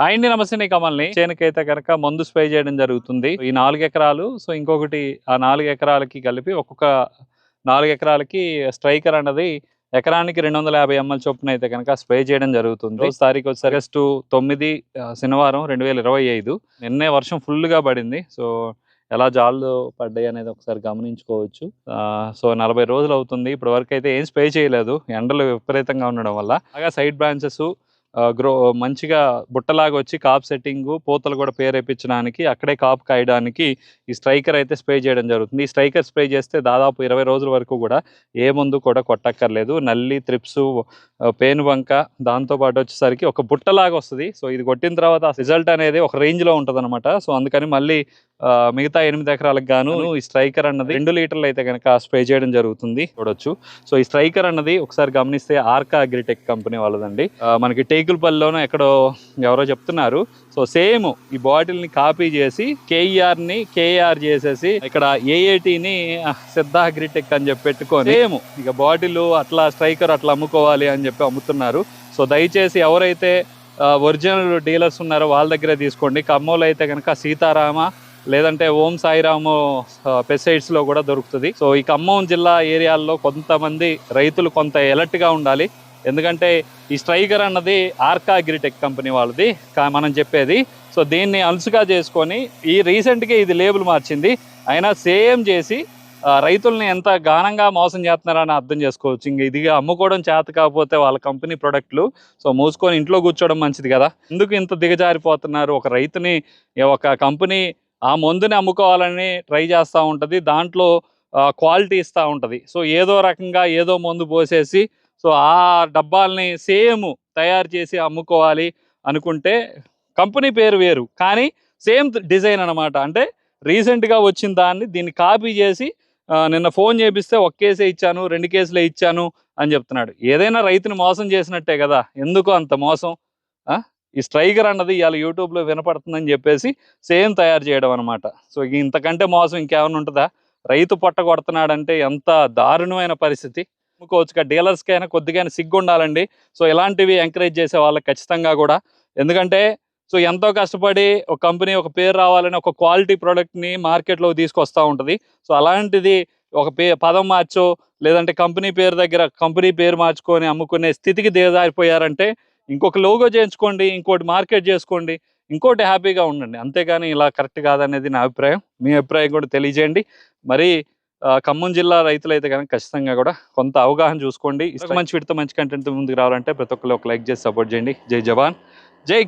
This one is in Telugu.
హాయ్ అండి నమస్తే నీ కమల్ని. చేనుకైతే కనుక మందు స్ప్రే చేయడం జరుగుతుంది. ఈ నాలుగు ఎకరాలు సో ఇంకొకటి ఆ నాలుగు ఎకరాలకి కలిపి ఒక్కొక్క నాలుగు ఎకరాలకి స్ట్రైకర్ అన్నది ఎకరానికి రెండు వందల యాభై ఎంఎల్ చొప్పున అయితే కనుక స్ప్రే చేయడం జరుగుతుంది. రోజు తారీఖు వచ్చి ఆగస్టు తొమ్మిది శనివారం రెండు వేల ఇరవై ఐదు. నిన్నే వర్షం ఫుల్గా పడింది. సో ఎలా జాళ్ళు పడ్డాయి అనేది ఒకసారి గమనించుకోవచ్చు. సో నలభై రోజులు అవుతుంది. ఇప్పటి వరకు అయితే ఏం స్ప్రే చేయలేదు. ఎండలు విపరీతంగా ఉండడం వల్ల. అలాగా సైడ్ బ్రాంచెస్ గ్రో మంచిగా బుట్టలాగా వచ్చి కాప్ సెట్టింగ్ పూతలు కూడా పేరేపించడానికి అక్కడే కాపు కాయడానికి ఈ స్ట్రైకర్ అయితే స్ప్రే చేయడం జరుగుతుంది. ఈ స్ట్రైకర్ స్ప్రే చేస్తే దాదాపు ఇరవై రోజుల వరకు కూడా ఏ మందు కూడా కొట్టక్కర్లేదు. నల్లి త్రిప్స్ పేను బంక దాంతోపాటు వచ్చేసరికి ఒక బుట్టలాగా వస్తుంది. సో ఇది కొట్టిన తర్వాత రిజల్ట్ అనేది ఒక రేంజ్లో ఉంటుంది అనమాట సో అందుకని మళ్ళీ మిగతా ఎనిమిది ఎకరాలకు గాను ఈ స్ట్రైకర్ అన్నది రెండు లీటర్లు అయితే కనుక స్ప్రే చేయడం జరుగుతుంది. చూడొచ్చు. సో ఈ స్ట్రైకర్ అన్నది ఒకసారి గమనిస్తే ఆర్కా అగ్రిటెక్ కంపెనీ వాళ్ళదండి. మనకి టేకులపల్లిలోనూ ఎక్కడో ఎవరో చెప్తున్నారు. సో సేమ్ ఈ బాటిల్ని కాపీ చేసి కేఈఆర్ని కేఆర్ చేసేసి ఇక్కడ ఏఏటిని సిద్ధ అగ్రిటెక్ అని చెప్పి పెట్టుకొని సేమ్. ఇక బాటిల్ అట్లా స్ట్రైకర్ అట్లా అమ్ముకోవాలి అని చెప్పి అమ్ముతున్నారు. సో దయచేసి ఎవరైతే ఒరిజినల్ డీలర్స్ ఉన్నారో వాళ్ళ దగ్గరే తీసుకోండి. ఖమ్మంలో అయితే కనుక సీతారామ లేదంటే ఓం సాయిరాము పెసైడ్స్లో కూడా దొరుకుతుంది. సో ఈ ఖమ్మం జిల్లా ఏరియాల్లో కొంతమంది రైతులు కొంత ఎలర్ట్గా ఉండాలి. ఎందుకంటే ఈ స్ట్రైకర్ అన్నది ఆర్కా అగ్రిటెక్ కంపెనీ వాళ్ళది కా- మనం చెప్పేది. సో దీన్ని అలుసుగా చేసుకొని ఈ రీసెంట్గా ఇది లేబుల్ మార్చింది. అయినా సేమ్ చేసి రైతుల్ని ఎంత ఘనంగా మోసం చేస్తున్నారని అర్థం చేసుకోవచ్చు. ఇంక ఇదిగా అమ్ముకోవడం చేత కాకపోతే వాళ్ళ కంపెనీ ప్రొడక్ట్లు సో మూసుకొని ఇంట్లో కూర్చోవడం మంచిది కదా. ఎందుకు ఇంత దిగజారిపోతున్నారు? ఒక రైతుని ఒక కంపెనీ ఆ మందుని అమ్ముకోవాలని ట్రై చేస్తూ ఉంటుంది. దాంట్లో క్వాలిటీ ఇస్తూ ఉంటుంది. సో ఏదో రకంగా ఏదో మందు పోసేసి సో ఆ డబ్బాల్ని సేమ్ తయారు చేసి అమ్ముకోవాలి అనుకుంటే కంపెనీ పేరు వేరు. కానీ సేమ్ డిజైన్ అనమాట అంటే రీసెంట్గా వచ్చిన దాన్ని దీన్ని కాపీ చేసి నిన్న ఫోన్ చేపిస్తే ఒక కేసే ఇచ్చాను రెండు కేసులే ఇచ్చాను అని చెప్తున్నాడు. ఏదైనా రైతుని మోసం చేసినట్టే కదా. ఎందుకు అంత మోసం? ఈ స్ట్రైకర్ అన్నది ఇవాళ యూట్యూబ్లో వినపడుతుందని చెప్పేసి సేమ్ తయారు చేయడం అనమాట సో ఇంతకంటే మోసం ఇంకేమైనా ఉంటుందా? రైతు పొట్ట కొడుతున్నాడంటే ఎంత దారుణమైన పరిస్థితి. అమ్ముకోవచ్చుగా డీలర్స్కైనా కొద్దిగా సిగ్గు ఉండాలండి సో ఇలాంటివి ఎంకరేజ్ చేసే వాళ్ళకి ఖచ్చితంగా కూడా. ఎందుకంటే సో ఎంతో కష్టపడి ఒక కంపెనీ ఒక పేరు రావాలని ఒక క్వాలిటీ ప్రోడక్ట్ని మార్కెట్లో తీసుకొస్తూ ఉంటుంది. సో అలాంటిది ఒక పే పదం మార్చో లేదంటే కంపెనీ పేరు దగ్గర కంపెనీ పేరు మార్చుకొని అమ్ముకునే స్థితికి దిగజారిపోయారంటే ఇంకొక లోగో చేయించుకోండి ఇంకోటి మార్కెట్ చేసుకోండి ఇంకోటి హ్యాపీగా ఉండండి. అంతేగాని ఇలా కరెక్ట్ కాదనేది నా అభిప్రాయం. మీ అభిప్రాయం కూడా తెలియజేయండి. మరి ఖమ్మం జిల్లా రైతులు అయితే కనుక ఖచ్చితంగా కూడా కొంత అవగాహన చూసుకోండి. మంచి వీటితో మంచి కంటెంట్ ముందుకు రావాలంటే ప్రతి ఒక్కరు ఒక లైక్ చేసి సపోర్ట్ చేయండి. జై జవాన్. జై